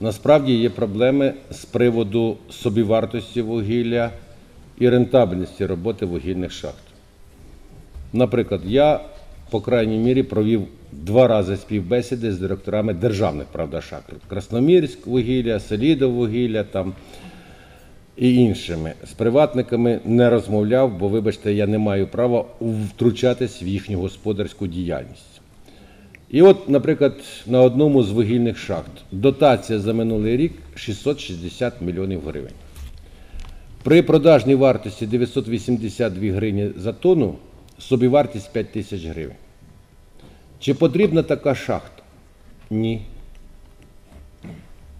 Насправді є проблеми з приводу собівартості вугілля і рентабельності роботи вугільних шахт. Наприклад, я, по крайній мірі, провів два рази співбесіди з директорами державних правда, шахт. Красномірськ вугілля, Селідов вугілля там, і іншими. З приватниками не розмовляв, бо, вибачте, я не маю права втручатись в їхню господарську діяльність. І от, наприклад, на одному з вугільних шахт дотація за минулий рік 660 мільйонів гривень. При продажній вартості 982 гривні за тонну собівартість 5 тисяч гривень. Чи потрібна така шахта? Ні.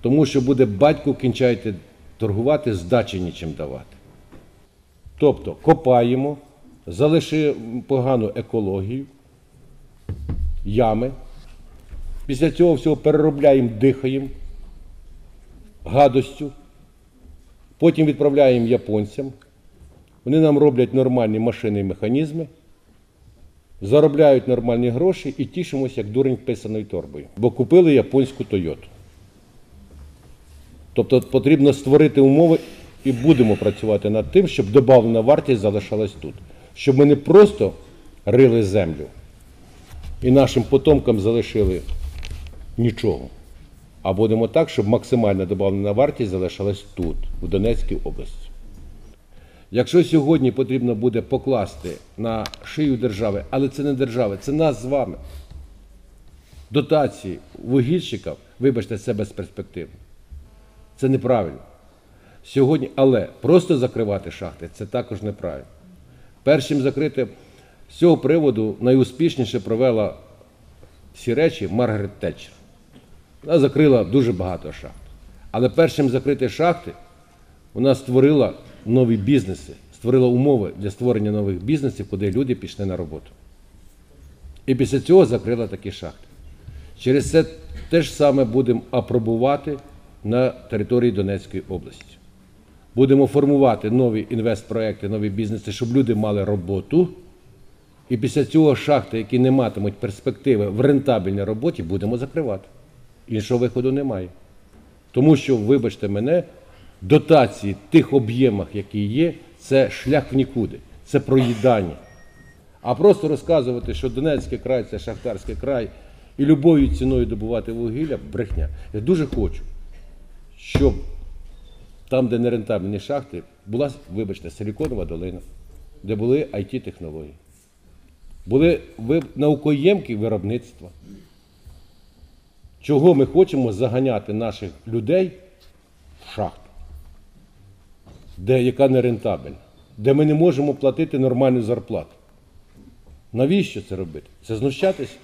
Тому що буде батько кінчаєте торгувати, здачі нічим давати. Тобто копаємо, залишимо погану екологію, ями. Після цього всього переробляємо, дихаємо гадостю. Потім відправляємо японцям. Вони нам роблять нормальні машини і механізми, заробляють нормальні гроші і тішимося, як дурень писаною торбою. Бо купили японську Тойоту. Тобто потрібно створити умови і будемо працювати над тим, щоб додавлена вартість залишалась тут. Щоб ми не просто рили землю і нашим потомкам залишили нічого. А будемо так, щоб максимальна додавлена вартість залишалась тут, в Донецькій області. Якщо сьогодні потрібно буде покласти на шию держави, але це не держави, це нас з вами. Дотації вугільщиків, вибачте, це безперспективно. Це неправильно. Сьогодні, але просто закривати шахти це також неправильно. Першим закрити з цього приводу найуспішніше провела всі речі Маргарет Тетчер. Вона закрила дуже багато шахт. Але першим закрити шахти вона створила нові бізнеси, створила умови для створення нових бізнесів, куди люди пішли на роботу. І після цього закрила такі шахти. Через це те ж саме будемо апробувати на території Донецької області. Будемо формувати нові інвестпроекти, нові бізнеси, щоб люди мали роботу. І після цього шахти, які не матимуть перспективи в рентабельній роботі, будемо закривати. Іншого виходу немає. Тому що, вибачте мене, дотації в тих об'ємах, які є, це шлях в нікуди, це проїдання. А просто розказувати, що Донецький край це шахтарський край, і любою ціною добувати вугілля брехня. Я дуже хочу, щоб там, де нерентабельні шахти, була, вибачте, силіконова долина, де були it технології були наукоємкі виробництва. Чого ми хочемо заганяти наших людей в шахту, де яка нерентабельна, де ми не можемо платити нормальну зарплату. Навіщо це робити? Це знущатись?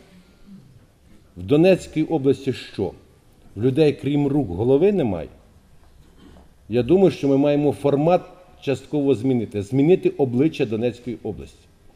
В Донецькій області що? В людей, крім рук, голови немає? Я думаю, що ми маємо формат частково змінити, змінити обличчя Донецької області.